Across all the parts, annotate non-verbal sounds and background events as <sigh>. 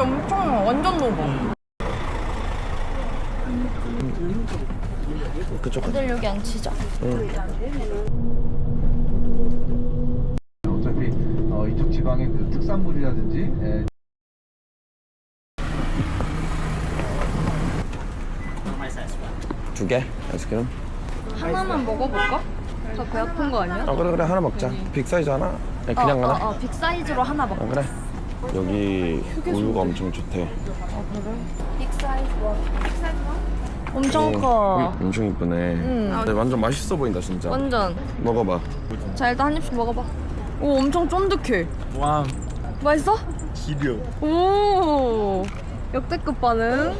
엄청 완전 녹아. 그쪽 다들 여기 앉히자. 어차피 어, 이쪽 지방의 그 특산물이라든지 예, 두 개? 아이스크림? 하나만 먹어볼까? 저배 아픈 거 아니야? 아 그래 그래 하나 먹자 빅 사이즈 하나? 아니, 그냥 어, 하나? 어, 어, 빅 사이즈로 하나 먹자. 아 그래 여기 우유가 엄청 좋대 빅 사이즈 뭐? 빅 사이즈 엄청 오, 커. 음, 엄청 이쁘네 응. 근데 완전 맛있어 보인다 진짜 완전. 먹어봐 자 일단 한 입씩 먹어봐. 오 엄청 쫀득해. 와 맛있어? 기려 오 역대급 반응.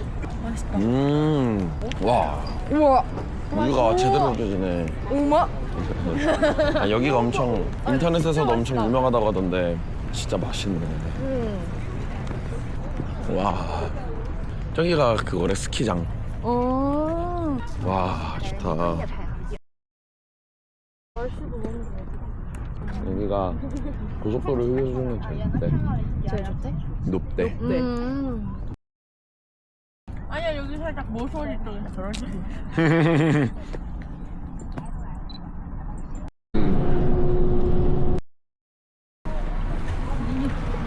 음와 우와. 우유가 제대로 느껴지네 우마. 아, 여기가 엄청 <laughs> 인터넷에서도 엄청 유명하다고 하던데 진짜 맛있네 음. 와 저기가 그거래 스키장 어. 와 좋다 여기가 고속도로 휴게소 중에 제일 높대 제일 좋대? 높대 음. 아니야 여기 살짝 모서리 쪽에서 저럴 <laughs> <laughs> 때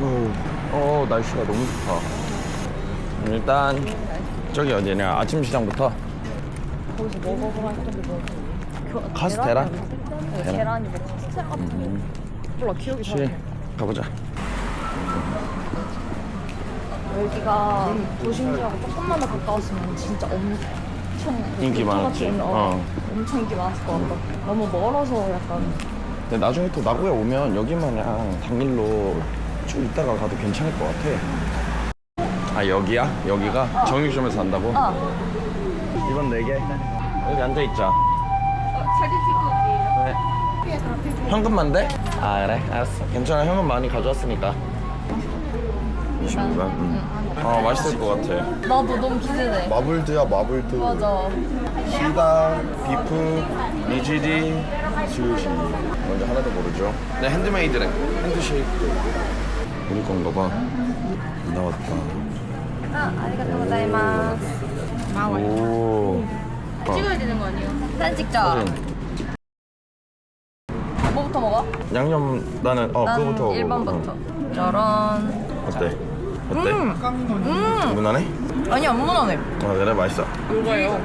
오, 어 날씨가 너무 좋다 일단 저기 어디냐 아침 시장부터 거기서 먹어봐 할 건데 뭐. 교- 카스테라? 네, 계란이 뭐 카스테라 같은 거. 몰라 기억이 잘 안 나. 가보자 여기가 도심지하고 조금만 더 가까웠으면 진짜 엄청 인기 많았지. 어. 어. 엄청 인기 많았을 것 같다. 너무 멀어서 약간 근데 나중에 또 나고야 오면 여기마냥 당일로 쭉 있다가 가도 괜찮을 것 같아 아 여기야? 여기가? 정육점에서 산다고? 아 이건 4개 여기 앉아 있자 네. 현금만 돼? 아 그래? 알았어 괜찮아 현금 많이 가져왔으니까 25만 응. 어 맛있을 것 같아 나도 너무 기대돼. 마블드야 마블드 맞아. 시당, 비프, 리지디, 스유시 먼저 하나도 모르죠 네 핸드메이드래 핸드쉐이크도 있고 우리 건가 봐 나왔다 아 아리가또 고자이마스. 오 찍어야 되는 거 아니에요? 사진 찍자. 사진. 뭐부터 먹어? 양념 나는 어 난 그거부터 먹어. 1번부터. 응. 짜란. 어때? 어때? 음. 무난해? 아니 안 무난해. 아 그래 맛있어 녹아요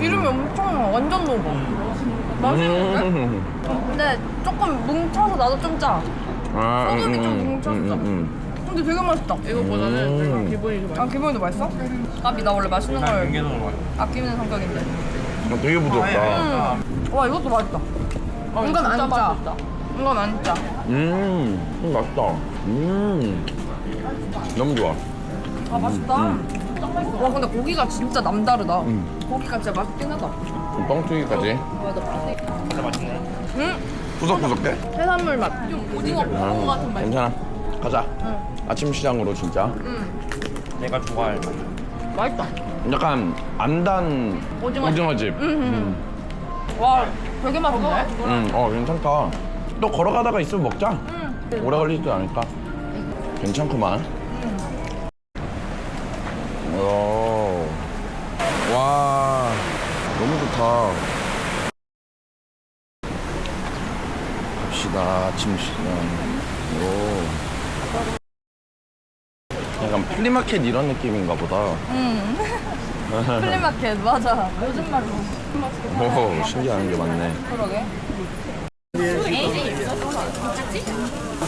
기름이 엄청 완전 녹아. 맛있는데? 음. 근데 조금 뭉쳐서 나도 좀 짜. 아, 소금이 좀 뭉쳤어. 근데 되게 맛있다. 이거보다는 음. 내가 기분이 좀 아 기분이도 맛있어? 까비 나 원래 맛있는 걸 아끼는 성격인데. 어, 되게 부드럽다 음. 와 이것도 맛있다. 어, 이건 안 진짜 짜. 맛있다. 이건 안 짜. 음, 음 맛있다 음 너무 좋아 아 맛있다. 와 근데 고기가 진짜 남다르다. 음. 고기가 진짜 맛있긴 하다. 뻥튀기까지 진짜 맛있네 응? 구석구석해? 해산물 맛. 좀 오징어 볶음 같은 맛. 괜찮아. 가자. 아침 시장으로 진짜. 내가 좋아할 맛. 맛있다. 약간 안단 오징어 오징어집. 음. 와 되게 맛있네. 음, 어 괜찮다. 또 걸어가다가 있으면 먹자. 오래 걸리지도 않을까. 괜찮구만. 오. 와. 너무 좋다 갑시다 아침 시간 오 약간 플리마켓 이런 느낌인가 보다 음. <laughs> 플리마켓 맞아. 요즘 말로. 오 신기한 게 많네 그러게.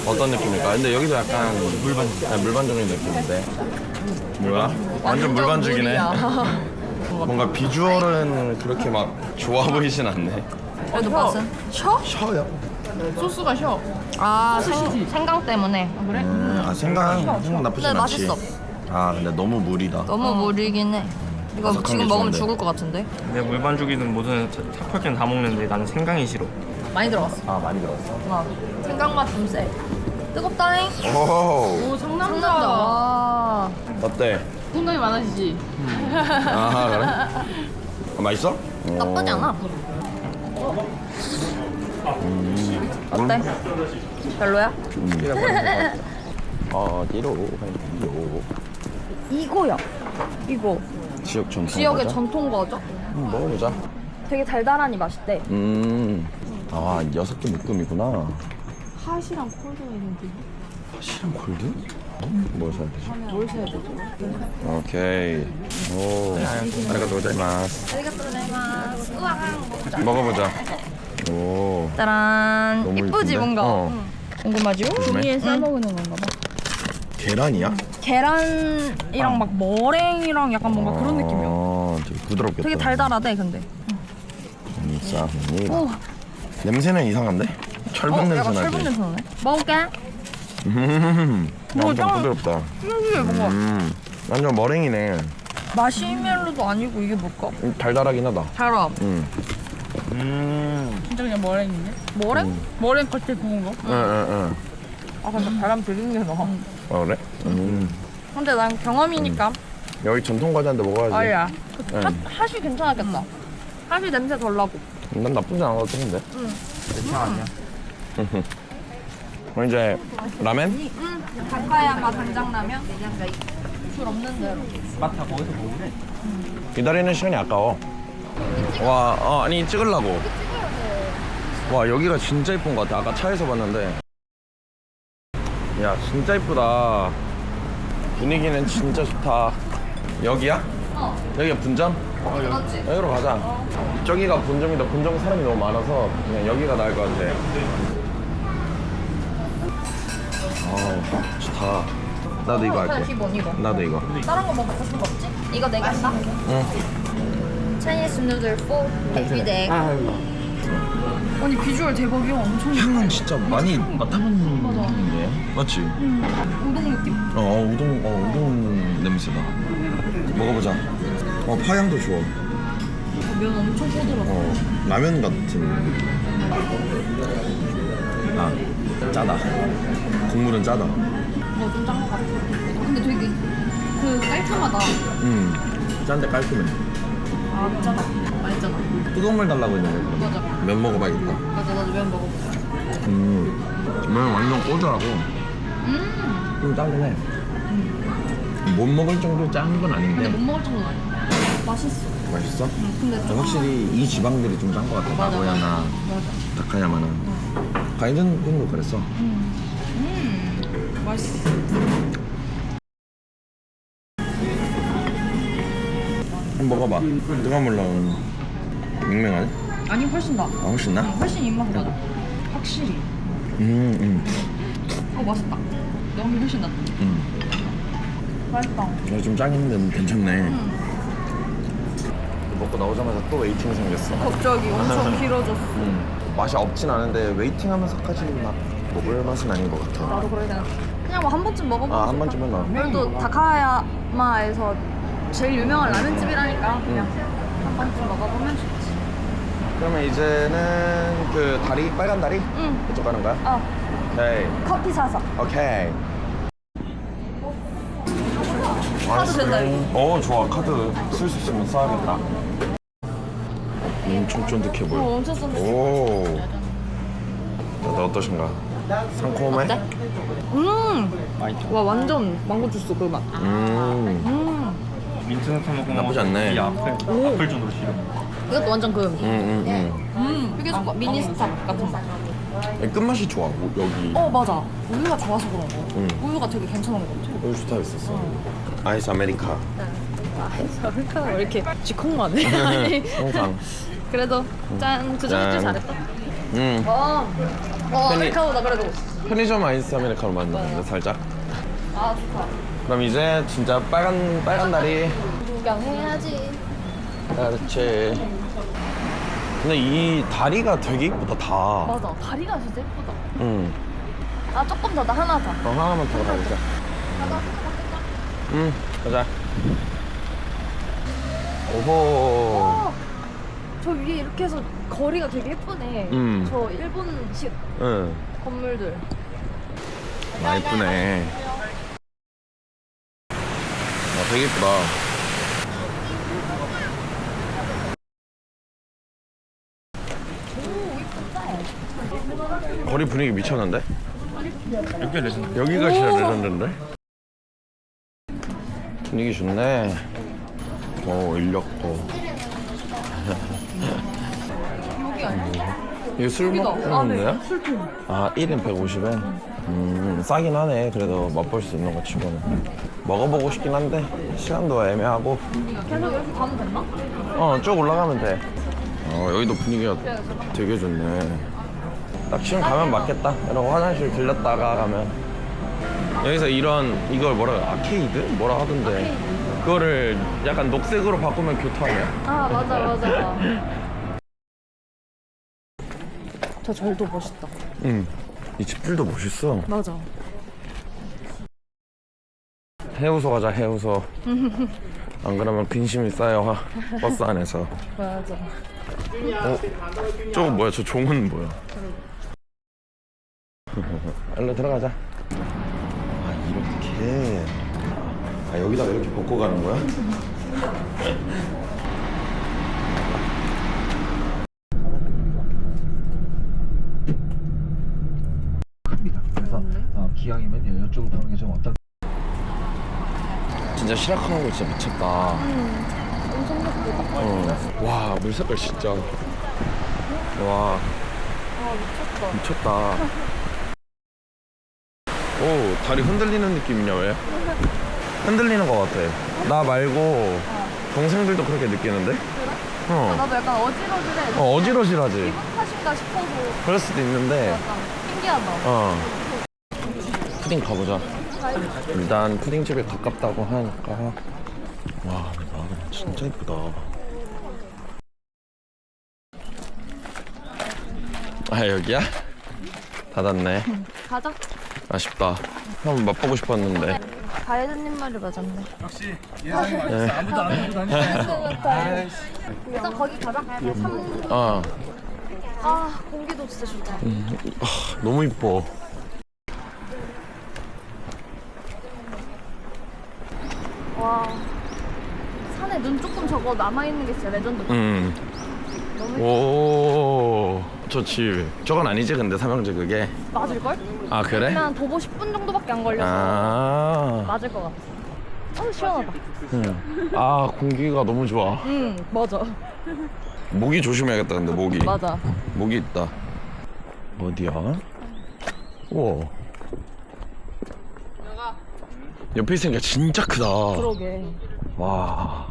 어떤 느낌일까? 근데 여기도 약간 물반 물반죽인 느낌인데 뭐야? 완전 물반죽이네. <laughs> 뭔가 비주얼은 그렇게 막 좋아 보이진 않네. 그래도 맛은? 셔? 셔요? 소스가 셔아 생, 생강 때문에. 음, 아 생강 생강 나쁘진 근데 않지. 맛있어. 아 근데 너무 물이다. 너무 물이긴 해. 이거 바삭한 지금 게 먹으면 좋은데. 죽을 것 같은데? 근데 물반죽이든 뭐든 탑할땐 다 먹는데 나는 생강이 싫어 많이 들어갔어. 아 많이 들었어. 어. 생강 맛좀 세. 뜨겁다잉. 오 오 상남자 상남자. 와. 어때? 생각이 많아지지 아 그래? 아, 맛있어? 나쁘지 오. 않아. 어때? 별로야? <laughs> 어디로 갈까요? 이거야. 이거. 지역 전통 지역의 과자? 전통 과자. 음, 먹어보자. 되게 달달하니 맛있대. 음. 아 여섯 개 묶음이구나. 핫이랑 콜드가 있는데 실한 골드? 어? 뭘 사야 되지? 뭘 사야 되죠? 오케이. 오. 아리가또 고자이마스. 아리가또 고자이마스. 우와. 먹어보자. 오. 짜란. 너무 이쁘지? 뭔가. 어. 응. 궁금하지? 조심해. 위에 싸 먹는 건가 봐. 계란이야? 계란이랑 막 머랭이랑 약간 뭔가 그런 느낌이야. 아, 되게 부드럽겠다. 되게 달달하대 근데. 감사합니다. 오. 냄새는 이상한데? 철분 어, 냄새 약간 나지? 철분 냄새 나네. 먹을게. 음, 뭐, 엄청 짱- 부드럽다. 신기해 뭔가. 음, 완전 머랭이네. 마시멜로도 아니고 이게 뭘까? 음, 달달하긴 하다. 달아. 음. 진짜 그냥 머랭이네. 머랭? 머랭 겉에 구운 거. 응, 응, 응. 아 근데 바람 들리는 게 나. 어, 그래? 음. 근데 난 경험이니까. 여기 전통 과자인데 먹어야지. 아야. 응. 핫, 핫이 괜찮았겠다. 핫이 냄새 덜 나고. 난 나쁘지 않아 같은데. 괜찮아 아니야. 그럼 이제 라멘? 응. 다카야마 간장라면. 줄 없는 대로. 마타 거기서 먹으래. 기다리는 시간이 아까워. 와, 어, 아니 찍으려고. 와, 여기가 진짜 이쁜 것 같아. 아까 차에서 봤는데. 야, 진짜 이쁘다. 분위기는 진짜 좋다. 여기야? 어. 여기가 분점? 그렇지. 여기로 가자. 저기가 본점이다. 본점 사람이 너무 많아서 그냥 여기가 나을 것 같아. 아, 좋다. 나도 이거 할게. 기본 이거. 나도 이거. 다른 거 먹고 싶은 거 없지? 이거 네 내겠다. 응. 차이니스 누들 4 베이비덱. 아니 비주얼 대박이야. 엄청 향은 진짜 많이 맡아본 느낌인데. 맞지? 우동 느낌? 어, 우동, 어, 우동 냄새다. 먹어보자. 어, 파향도 좋아. 면 엄청 부드러워. 어, 라면 같은. 아, 짜다. 국물은 짜다. 뭐좀 짠거 같아. 근데 되게 그 깔끔하다. 음, 짠데 깔끔해. 아 짜다. 맛있잖아. 뜨거운 물 달라고 했는데. 맞아. 면 먹어봐야겠다. 맞아 나도 면 먹어보자. 음, 면 완전 꼬들하고. 음. 좀 짜긴 해. 못 먹을 정도 짠건 아닌데. 근데 못 먹을 정도는 아니야. 맛있어. 맛있어? 근데 좀 확실히 이 지방들이 좀 짠 것 같아. 맞아, 나고야나 맞아. 다카야마는. 가이든 군도 그랬어. 음. 맛있어. 먹어봐. 뜨거운 물 넣은 맹맹하네? 아니 훨씬 나. 아, 훨씬 나? 훨씬 입맛이 나다. 확실히. 음, 음, 어 맛있다. 너무 훨씬 낫다. 음. 맛있다. 이거 좀 짜긴데 괜찮네. 먹고 나오자마자 또 웨이팅 생겼어. 갑자기 엄청 <laughs> 길어졌어. 음. 맛이 없진 않은데 웨이팅하면서까지 막 먹을 맛은 아닌 것 같아. 나도 그래 그냥 그냥 뭐 한 번쯤 먹어보고 아, 한 싶다. 번쯤은 나. 그래도 다카야마에서 제일 유명한 라면집이라니까 그냥 음. 한 번쯤 먹어보면 좋지. 그러면 이제는 그 다리, 빨간 다리? 응. 그쪽 가는 거야? 어 오케이. 커피 사서. 오케이. 된다. 어, 좋아. 카드 쓸 수 있으면 써야겠다. 엄청 쫀득해 보여. 어 엄청 쏜다. 오. 다들 어떠신가? 상콤해? 음. 와 완전 망고 주스 그 맛. 음. 음. 민트 넣고 먹으면 나쁘지 않네. 이 앞을 앞을 정도로 싫어. 이것도 완전 그. 음, 음, 음. 휴게소 미니 스탑 같은 맛. 음. 끝맛이 좋아, 우- 여기. 어 맞아. 우유가 좋아서 그런 거. 음. 우유가 되게 괜찮은 것 같아. 여기 좋다 있었어. 아이스 아메리카. 저렇게 왜 이렇게 지콩만 해? 아니 <laughs> 항상. 그래도 짠 그저께 짠. 잘했다. 음. 어. 어 아메리카노다 그래도. 편의점 아이스 아메리카노 만드는데 살짝. 아 좋다. 그럼 이제 진짜 빨간 빨간 다리. 구경해야지. 그렇지. 근데 이 다리가 되게 이쁘다 다. 맞아 다리가 진짜 예쁘다. 응. 아 조금 더나 하나 더. 어, 하나만 더 가보자. 응, 가자. 오호. 어, 저 위에 이렇게 해서 거리가 되게 예쁘네. 음. 저 일본식 응. 건물들. 아, 이쁘네. 아, 되게 이쁘다. 거리 분위기 미쳤는데? 여기 레전드. 여기가 진짜 레전드인데? 분위기 좋네. 오, 인력도. 여기 <laughs> 아니야? 이거 술 여기다. 먹는 안에 데야? 술통. 아, 1인 150엔? 음, 싸긴 하네. 그래도 맛볼 수 있는 거 치고는. 먹어보고 싶긴 한데, 시간도 애매하고. 계속 이렇게 가면 됐나? 어, 쭉 올라가면 돼. 어, 여기도 분위기가 되게 좋네. 딱 지금 가면 맞겠다. 이러고 화장실 들렸다가 가면. 여기서 이런, 이걸 뭐라? 아케이드? 뭐라 하던데. 그거를 약간 녹색으로 바꾸면 교토 아니야? 아 맞아 맞아. <laughs> 저 절도 멋있다. 응. 이 집들도 멋있어. 맞아. 해우소 가자, 해우소. 안 그러면 근심이 쌓여, 하- 버스 안에서. 맞아. 어? 저거 뭐야? 저 종은 뭐야? 얼른 들어가자. 아 이렇게. 아 여기다가 이렇게 벗고 가는 거야? 그래서 어, 기왕이면 이쪽으로 가는 게 좀 어떨까? 진짜 시라카고 진짜 미쳤다. 엄청 예쁘다. 어. 와, 물 색깔 진짜. 와, 아 미쳤다. 미쳤다. 오, 다리 흔들리는 느낌이냐, 왜? <laughs> 흔들리는 것 같아. 나 말고 동생들도 그렇게 느끼는데? 어. 나도 약간 어지러지래. 어, 어지러지하지. 기분 탓인가 싶어서 그럴 수도 있는데, 약간 신기하다. 어. 푸딩 가보자. 일단 푸딩집이 가깝다고 하니까. 와, 마늘 진짜 이쁘다. 아, 여기야? 닫았네. 가자. 아쉽다. 한번 맛보고 싶었는데. 가이드님 말이 맞았네. 네. 아무도 안 하고 다니네. 일단 거기 가자. 삼. 아, 아 공기도 진짜 좋다. 너무 이뻐. 와. 산에 눈 조금 저거 남아 있는 게 진짜 레전드. 음. 너무 오, 좋지. 저건 아니지, 근데 삼형제 그게. 맞을 걸? 아, 그래? 그냥 도보 10분 정도밖에 안 걸려서 아. 맞을 것 같아. 어 시원하다. 음. 아, 공기가 너무 좋아. 응 맞아. 모기 조심해야겠다, 근데 모기. 맞아. 모기 있다. 어디야? 우와. 옆에 있으니까 진짜 크다. 그러게. 와.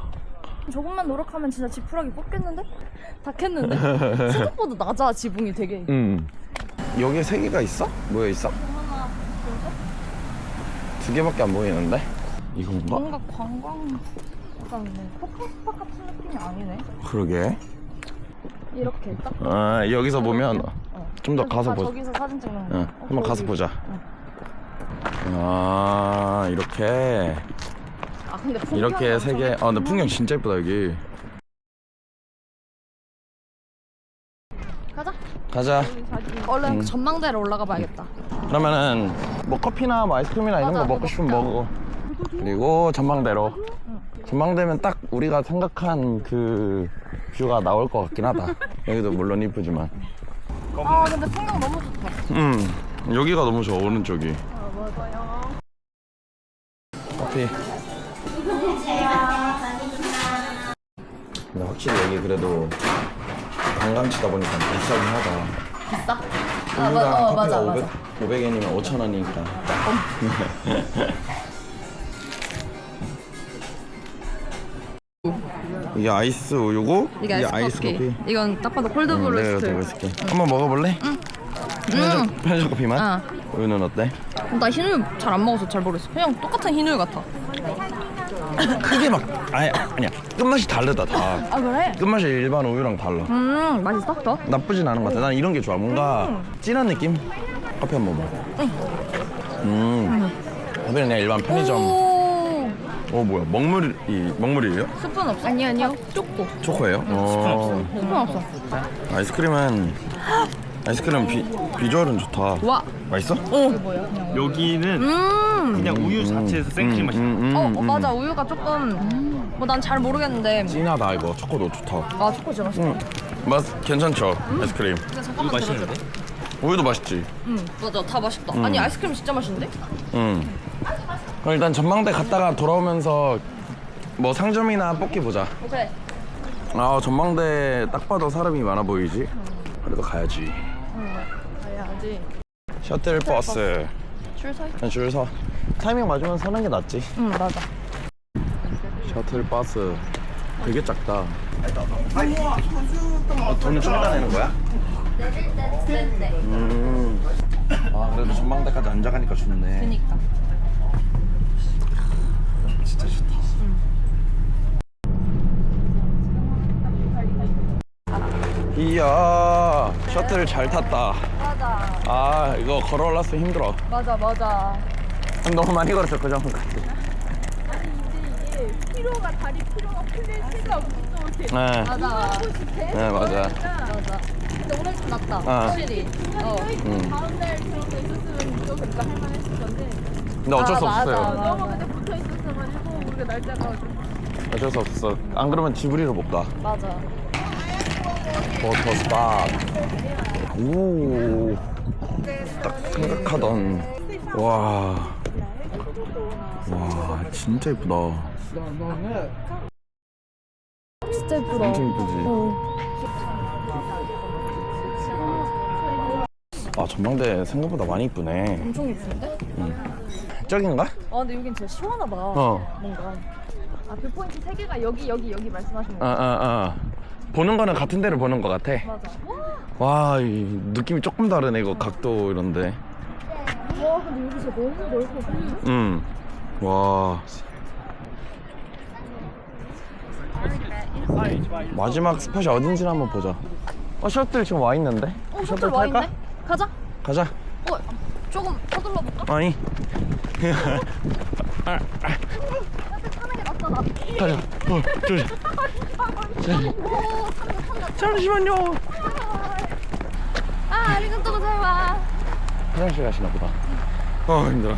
조금만 노력하면 진짜 지푸라기 뽑겠는데? 다 캤는데? <laughs> 생각보다 낮아 지붕이 되게. 음. 여기에 세 개가 있어? 모여 있어? 하나, 둘, 셋. 두 개밖에 안 보이는데? 이건가? 뭔가 관광 약간 뭐 포카스파 같은 느낌이 아니네. 그러게. 이렇게 딱. 아, 여기서 보면 어. 좀 더 가서 아, 보자. 저기서 사진 찍는 거. 응, 어, 한번 가서 저기. 보자. 아, 이렇게. 아 근데 풍경이 이렇게 세 개. 아, 근데. 풍경 진짜 예쁘다, 여기. 가자. 가자. 얼른 음. 그 전망대로 올라가 봐야겠다. 그러면은 뭐 커피나 뭐 아이스크림이나 이런 맞아, 거 먹고 싶으면 먹자. 먹고 그리고 전망대로 전망대면 딱 우리가 생각한 그 뷰가 나올 것 같긴 하다 <laughs> 여기도 물론 이쁘지만 아 근데 풍경 너무 좋다. 음 여기가 너무 좋아 오른쪽이. 커피 근데 확실히 여기 그래도 관광지다 보니까 비싸긴 하다 비싸? 아 마, 어, 커피가 맞아 500, 맞아. 500 엔이면 5,000원이니까 <laughs> 이게 아이스 우유고 이게 아이스, 커피. 이건 딱 봐도 응, 콜드브루 내가 들고 스트. 있을게 한번 먹어볼래? 응 편의점, 편의점 커피만? 아. 우유는 어때? 나 흰우유 잘 안 먹어서 잘 모르겠어. 그냥 똑같은 흰우유 같아. 크게 막 아니, 아니야 끝맛이 다르다 다 아 그래? 끝맛이 일반 우유랑 달라 음 맛있어? 더? 나쁘진 않은 것 같아 난 이런 게 좋아 뭔가 진한 느낌? 커피 한 번 먹어 음 커피는 그냥 일반 편의점 오 어 뭐야 먹물이 먹물이에요? 스푼 없어? 아니 아니요. 초코. 초코예요? 어, 스푼 없어. 아이스크림은 <gasps> 아이스크림 비, 비주얼은 좋다 와. 맛있어? 여기는 음. 그냥 우유 자체에서 생크림 맛이 음, 음, 어, 음, 어 맞아 우유가 조금 뭐 난 잘 모르겠는데 진하다 이거 초코도 좋다 아 초코 진짜 맛있어. 음, 맛 괜찮죠 아이스크림 잠깐만 들어줘. 우유도 맛있지 음 맞아 다 맛있다. 음. 아니 아이스크림 진짜 맛있는데? 응 그럼 일단 전망대 갔다가 돌아오면서 뭐 상점이나 뽑기 보자. 오케이. 아 전망대 딱 봐도 사람이 많아 보이지? 그래도 가야지. 가야지. 셔틀 버스. 줄 서. 그냥 줄 서. 타이밍 맞으면 서는 게 낫지. 응 맞아. 셔틀 버스. 되게 작다. 어, 돈을 좀 따내는 거야? 음. 아 그래도 전망대까지 앉아가니까 좋네. 그니까. 진짜 좋다. 이야 셔틀 잘 탔다. 맞아. 아 이거 걸어 올랐으면 힘들어. 맞아 맞아. 너무 많이 걸었어 그 정도까지. 피로가 다리 피로가 풀릴 새가 없어 이렇게 네, 맞아. 네 맞아. 맞아. 근데 오늘 좀 낫다. 아. 확실히. 어. 음. 다음 날 그런 거 있었으면 또 그러니까 할만했을 건데 근데 어쩔 수 아, 맞아. 없었어요. 너무 근데 붙어 있었어가지고 우리가 날짜가 좀 어쩔 수 없었어. 안 그러면 지브리로 못 가. 맞아. 워터 스팟. 오. 딱 생각하던. 와. 와 진짜 예쁘다. 진짜 예쁘다. 엄청 예쁘지. 아 전망대 생각보다 많이 이쁘네. 엄청 예쁜데? 저긴가? 아 근데 여긴 진짜 시원하다. 어. 뭔가. 아 뷰포인트 세 개가 여기 여기 여기 말씀하신 거. 아, 아, 아. 보는 거는 같은 데를 보는 것 같아. 맞아. 와, 와, 이 느낌이 조금 다르네, 이거 각도 이런데. 와 근데 여기 진짜 너무 넓고 좋은데? 음. 와. 마지막 스팟이 어딘지 한번 보자. 어, 셔틀 지금 와 있는데? 어 셔틀 와 있네. 가자. 가자. 어 조금 서둘러 볼까? 아니. <laughs> <laughs> 가자. 어, 조심. 잠시만요. 아 아리가또 고자이마. 화장실 가시나 보다. 어, 힘들어.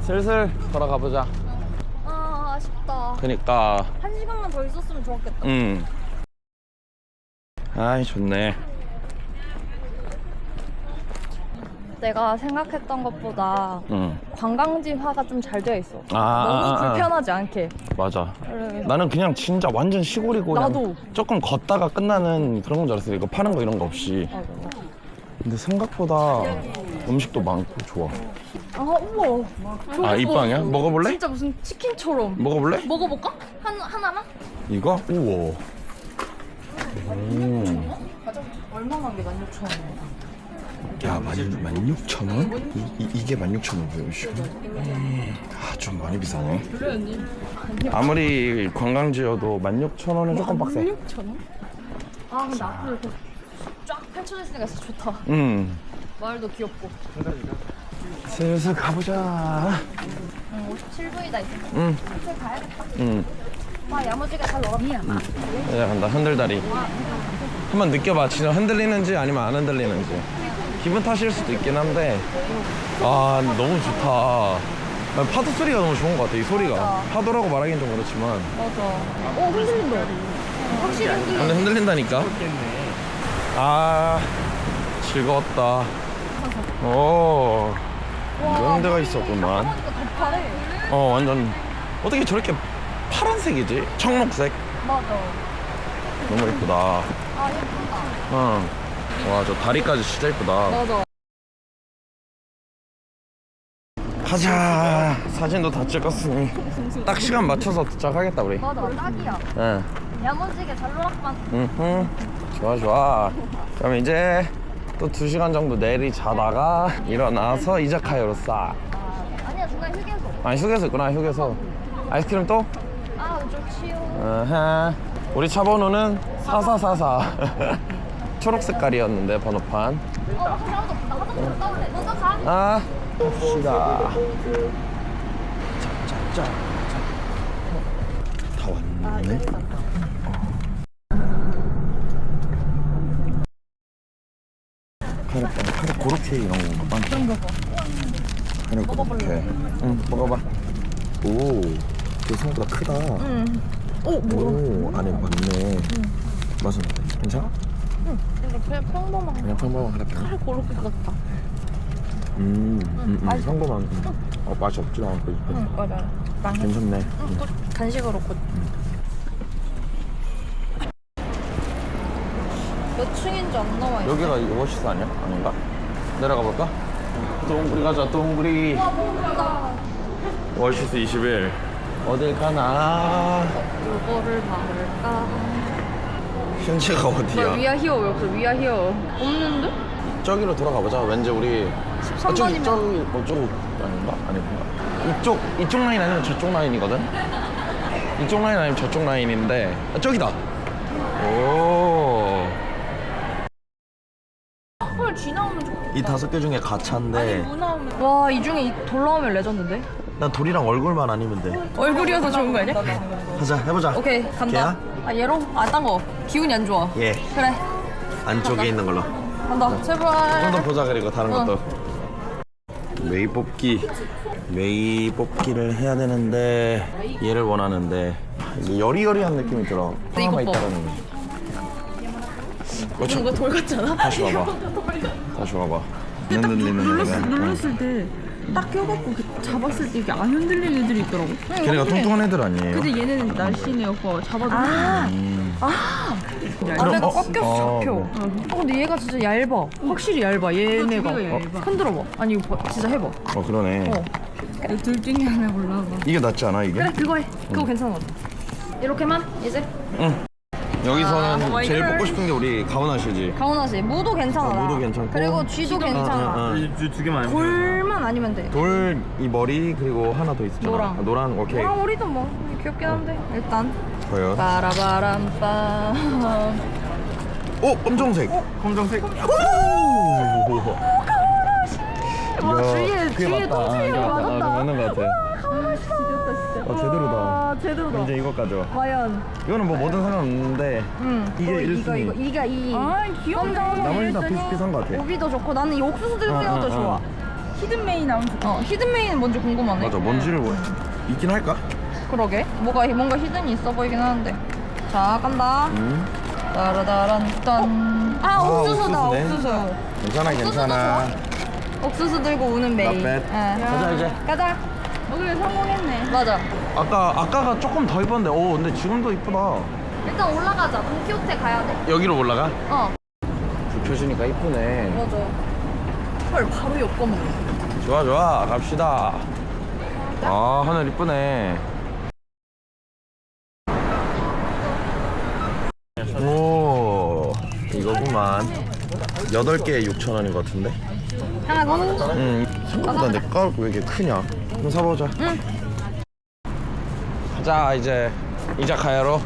슬슬 돌아가 보자. 아 아쉽다. 그니까, 한 시간만 더 있었으면 좋았겠다. 음. 아이, 좋네. 내가 생각했던 것보다 응. 관광지화가 좀 잘 되어 있어. 아, 아, 너무 아, 아. 불편하지 않게. 맞아. 그래. 나는 그냥 진짜 완전 시골이고 그냥 나도. 조금 걷다가 끝나는 그런 건 줄 알았어. 이거 파는 거 이런 거 없이. 근데 생각보다 음식도 많고 좋아. 아 우와. 아, 이 빵이야? 먹어볼래? 진짜 무슨 치킨처럼. 먹어볼래? 먹어볼까? 한 하나만? 이거? 우와. 오. 얼마나 게 16,000원. 야, 16,000원? 이, 이, 게 16,000원이에요, 지금? 아, 좀 많이 비싸네. 아무리 관광지여도 16,000원은 조금 빡세. 16,000원? 아 근데 앞으로 이렇게 쫙 펼쳐져 있으니까 진짜 좋다. 음. 마을도 귀엽고. 슬슬 가보자. 응, 57부이다 이제. 응, 슬슬 가야겠다. 응. 와 야무지게 잘 넣었다. 이제 간다, 흔들다리. 한번 느껴봐. 진짜 흔들리는지 아니면 안 흔들리는지. 기분 탓일 수도 있긴 한데. 아, 너무 좋다. 아, 파도 소리가 너무 좋은 것 같아, 이 소리가. 파도라고 말하기는 좀 그렇지만. 맞아. 어 흔들린다. 확실히 흔들린다. 근데 흔들린다니까? 아, 즐거웠다. 오, 이런 데가 있었구만. 어, 완전. 어떻게 저렇게 파란색이지? 청록색? 맞아. 너무 예쁘다. 아 예쁘다. 응. 와, 저 다리까지 진짜 예쁘다. 맞아. 가자. 사진도 다 찍었으니. <laughs> 딱 시간 맞춰서 도착하겠다, 우리. 맞아 딱이야. 응. 야무지게 잘 놀았구만. 응. 좋아, 좋아. 그럼 이제 또 두 시간 정도 내리 자다가 일어나서 이자카야로 싸. 아, 아니야 중간에 휴게소. 아니, 휴게소 있구나, 휴게소. 아이스크림 또? 아 좋지요. 어허. 우리 차 번호는 4444. 초록 색깔이었는데, 번호판. 어. 아, 갑시다. 자, 자, 자. 다 왔네. 카레빵, 카레 고로케 이런. 그런가 봐. 카레 고로케. 응, 먹어봐. 오, 그 생각보다 크다. 응. 오 오, 안에 맞네. 맛은 어때? 괜찮아? 이거 그냥 평범한 그냥 평범한 카레빵. 고로케 같다. 음, 음, 음. 평범한. 어, 맛이 없지도 않고. 응 맞아. 난 괜찮네. 응, 곧 간식으로 곧. 몇 층인지 안 나와 있어. 여기가 이 오아시스 아니야? 아닌가? 내려가 볼까? 동그리 가자, 동그리. 오아시스 21. 어딜 가나? 요거를 막을까? 현재가 나 어디야? 위아 히어 왜 없어? 위아 히어 없는데? 저기로 돌아가 보자. 왠지 우리 13 아, 저기 번이면- 저기 뭐 저거 아닌가? 아니구나. 이쪽 이쪽 라인 아니면 저쪽 라인이거든. 이쪽 라인 아니면 저쪽 라인인데 아, 저기다. 오. 헐, 쥐 나오면 좋겠다. 이 다섯 개 중에 가차인데 무 나오면. 와, 이 중에 이 돌 나오면 레전드인데? 난 돌이랑 얼굴만 아니면 돼. 얼굴이어서 좋은 거 아니야? 가자 해보자. 오케이, 간다. 걔야? 아, 얘로? 아, 딴 거. 기운이 안 좋아. 예. 그래, 안쪽에 있는 걸로. 간다. 좀 더 제발. 보자 그리고 다른 어. 것도. 메이 뽑기. 메이 뽑기를 해야 되는데 얘를 원하는데 이게 여리여리한 느낌이 들어. 근데 이거 하나만 봐. 있다라는 거. 그렇죠. 뭔가 돌 같잖아? 다시 와봐. <laughs> 다시 와봐. 애가. 눌렀을 때 딱 껴갖고 그 잡았을 때 이게 안 흔들리는 애들이 있더라고. 걔네가 통통한 애들 아니에요? 근데 얘네는 날씬해갖고 잡아도 아, 안에가 어? 꺾여서 어, 잡혀. 네. 어, 근데 얘가 진짜 얇아. 확실히 얇아, 얘네가. 어, 얇아. 흔들어봐. 아니, 이거 봐. 진짜 해봐. 어 그러네. 어. 둘 중에 하나 골라봐. 이게 낫지 않아 이게? 그래, 그거 해. 그거 괜찮은 것 같아. 이렇게만? 이제? 응. 여기서는 아, 뭐 제일 뽑고 싶은 게 우리 가오나시지. 가오나시. 무도 괜찮아. 어, 무도 괜찮고. 그리고 쥐도 괜찮아. 어, 어. 두 개만 돌만 아니면 돼. 돌 이 머리 그리고 하나 더 있었잖아. 노랑. 아, 노란 오케이. 노랑 오리도 뭐 귀엽긴 한데 일단 과연? 빠라바람빰 오 검정색. 검정색 와 주위에 그게 주위에 맞다. 통수리가 아, 맞다. 맞았다 아, 맞는 것 같아. 어 제대로다. 아 제대로다 이제 이거 가져. 과연 이거는 뭐 뭐든 상관없는데 응 이게 어, 이거 1순위. 이거 이가 이 아 귀엽네. 나머지 다 비슷비슷한 것 같아. 오비도 좋고 나는 이 옥수수 들고 어, 어, 더 어, 좋아 어. 히든 메인 나오면 좋다. 어 히든메인은 뭔지 궁금하네 맞아 뭔지를 뭐 있긴 할까? 그러게 뭐가 뭔가 히든이 있어 보이긴 하는데 자 간다 음. 따라다란 딴아 아, 옥수수다 옥수수네. 옥수수 괜찮아 괜찮아. 옥수수 들고 우는 메이. 예. 가자 이제. 가자 오늘 성공했네. 맞아 아까 아까가 조금 더 이뻤는데 오 근데 지금도 이쁘다. 일단 올라가자 돈키호테 가야 돼 여기로 올라가? 어, 불 켜지니까 이쁘네. 맞아. 헐, 바로 옆 건물. 좋아 좋아 갑시다. 아 하늘 이쁘네. 오 이거구만. 8개에 6천 원인 것 같은데? 하나 더. 응 생각보다 내 까올 왜 이렇게 크냐? 한번 사보자. 응. 가자 이제 이자카야로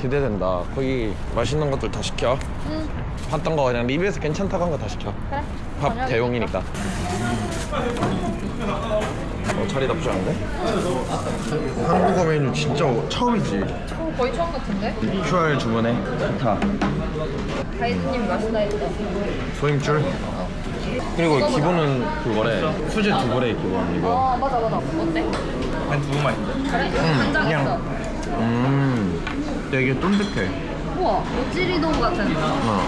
기대된다. 거기 맛있는 것들 다 시켜. 응. 봤던 거 그냥 리뷰에서 괜찮다고 한 거 다 시켜. 그래. 밥 저녁이니까. 대용이니까. 어, 자리 나쁘지 않은데? 한국어 메뉴 진짜 처음이지. 어, 거의 처음 같은데? QR 주문해. 좋다. 가이드님 맛있다 했다. 소임줄. 그리고 기본은 그거래. 수제 두 불에 기본 이거. 아, 맞아, 맞아. 어때? 한두 분만 있는데 그래? 간장 있어. 음. 되게 쫀득해. 우와, 모찌리동 같은. 어.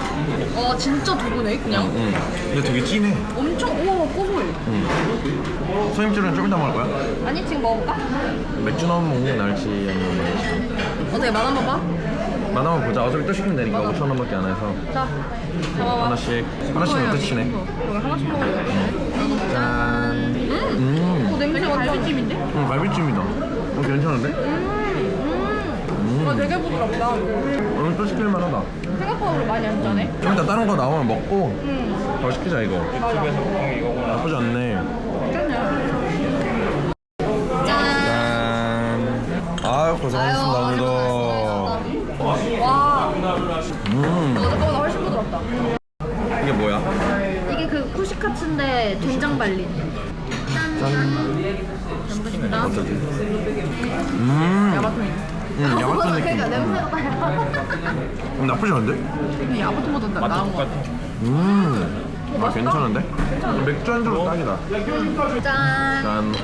와, 진짜 두부네, 그냥. 음. 근데 되게 진해. 엄청, 우와, 고소해. 음. 소임줄은 좀 이따 먹을 거야? 아니, 지금 먹을까? 맥주 넣으면 먹는 게 나을지 아니면. 어떻게 맛 한번 봐? 맛 한번 보자. 어차피 또 시키면 되니까 5천 원밖에 안 해서. 자, 잡아봐. 하나씩. 하나씩은 끝이네. 그럼 하나씩 먹어야 짠. 음. 오, 냄새 완전. 갈비찜인데? 음, 갈비찜이다. 어, 괜찮은데? 음. 와, 되게 부드럽다. 오늘 또 시킬 만 하다. 생각보다 많이 안 짜네? 좀 이따 다른 거 나오면 먹고 응. 더 시키자 이거. 집에서 먹는 이거구나 나쁘지 않네. 짠. 짠. 아유, 고생하셨습니다, 오늘도. 와, 음. 어제보다 훨씬 부드럽다. 이게 뭐야? 이게 그 쿠시카츠인데 된장 발린. 짠. 음. 야바토. 음, 야바토 느낌. 그러니까 음. 냄새가 음, 나쁘지 않은데? 야보통보다 맛도 나은 거 똑같아 음. 아, 괜찮은데? 맥주 안주로 딱이다. 짠. 짠.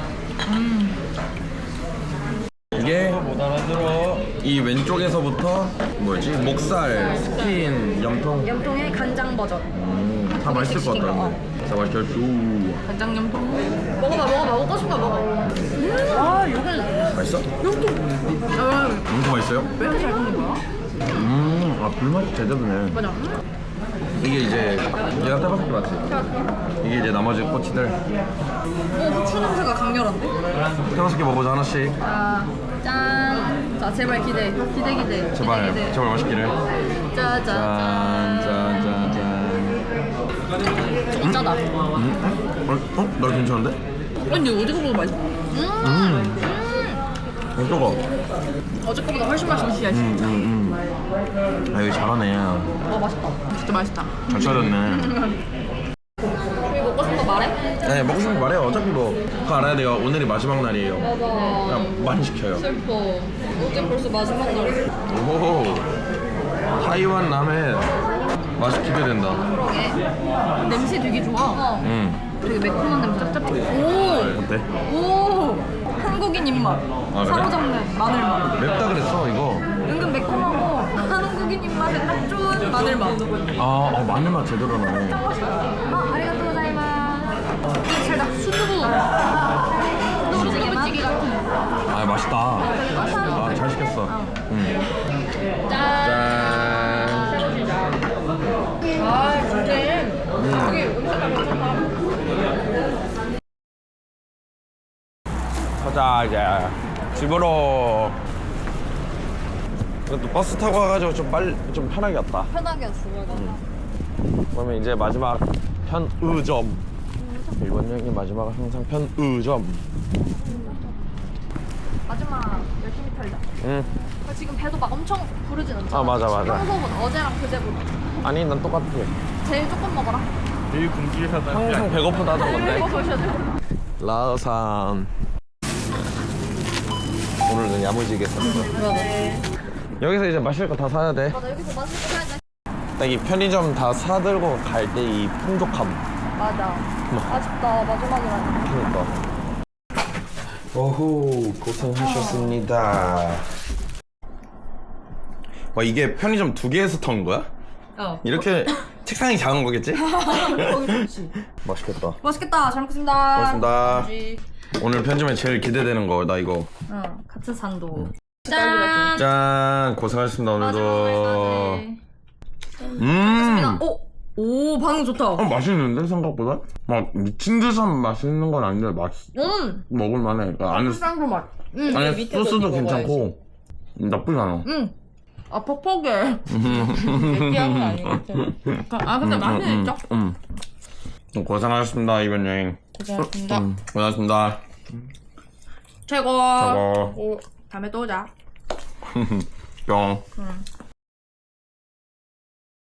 이게 못 알아들어 이 왼쪽에서부터 뭐지? 목살, 스킨, 염통. 염통의 간장 버전. 음, 다 맛있을 것 같다. 근데. 맛있겠죠 간장염 통. 먹어봐 먹어봐 먹고 거 먹어. 아 이거는 맛있어? 아, 엄청 맛있어요? 왜 이렇게 잘 먹는 거야? 음, 아 불맛이 제대로네 맞아. 이게 이제 얘가 따박기 맞지? 이게 이제 나머지 꼬치들 어 후추 냄새가 강렬한데? 개 먹어보자 하나씩 자, 짠. 자, 제발 기대. 기대, 기대. 제발 기대, 기대. 제발 맛있기를 짜, 짜, 짠. 짠짠짠짠 짜다. 음? 어? 어? 나 괜찮은데? 아니 어디가 먹어도 맛있어. 음 어, 뜨거 어제 거보다 훨씬 맛있어. 음, 음, 음. 아 여기 잘하네 어, 맛있다. 진짜 맛있다. 잘 차렸네 여기 먹고 싶은 거 말해? 네 먹고 싶은 거 말해요 어차피 뭐 그거 알아야 돼요 오늘이 마지막 날이에요 맞아. 그냥 많이 시켜요 슬퍼. 어제 벌써 마지막 날이야. 오 타이완 라멘 맛이 기대된다 냄새 되게 좋아. 어. 음 되게 매콤한 냄새 짭짭해. 오. 어때? 오. 한국인 입맛. 그래? 사로잡는 마늘 맛. 맵다 그랬어 이거 은근 매콤하고 한국인 입맛에 딱 좋은 마늘 맛. 아 어, 마늘 맛 제대로 나네 아, 아리가또 고자이마스. 살짝 수두부. 수두부찌개 같은. 아 맛있다 아 잘 시켰어 음. 짠 가자 이제 집으로 그래도 버스 타고 와가지고 좀 빨리 좀 편하게 왔다 편하게 왔어, 맞아. 그러면 이제 마지막 편의점 일본 여행의 마지막은 항상 편의점 마지막 열심히 털자. 응 아, 지금 배도 막 엄청 부르진 않잖아. 아, 맞아, 맞아. 평소보다 어제랑 그제보다. 아니 난 똑같아 제일 조금 먹어라. 이 공기에서 항상 배고프다 하던 건데. <laughs> 라오산 오늘은 야무지게 샀어 여기서 이제 마실 거 다 사야 돼. 맞아, 여기서 맛있는 거 사야 돼. 딱 이 편의점 다 사들고 갈 때 이 풍족함. 맞아. 아쉽다, 마지막이라. 그러니까. 오호 고생하셨습니다. 와 이게 편의점 두 개에서 턴 거야? 어. 이렇게 <laughs> 책상이 작은 거겠지? <laughs> 거기 좋지. 맛있겠다. 맛있겠다. 잘 먹겠습니다. 고맙습니다. 지 오늘 편의점에 제일 기대되는 거 나 이거. 응, 같은 산도. 짠. 짠 고생하셨습니다 오늘도. 음. 오. 오 반응 좋다. 어 맛있는데 생각보다? 막 미친 듯이 맛있는 건 아닌데 맛 음. 먹을만해. 그 안에 쌍도 맛. 음. 안에 소스도 괜찮고 나쁘지 않아. 음. 아 퍽퍽해. 음. 느끼한 건 아니겠지. 아 근데 맛은 있죠. 음. 음, 고생하셨습니다 이번 여행. 고생하셨습니다. 음, 고생하셨습니다. 최고. 저거 오, 다음에 또 오자. <laughs> 뿅. 응.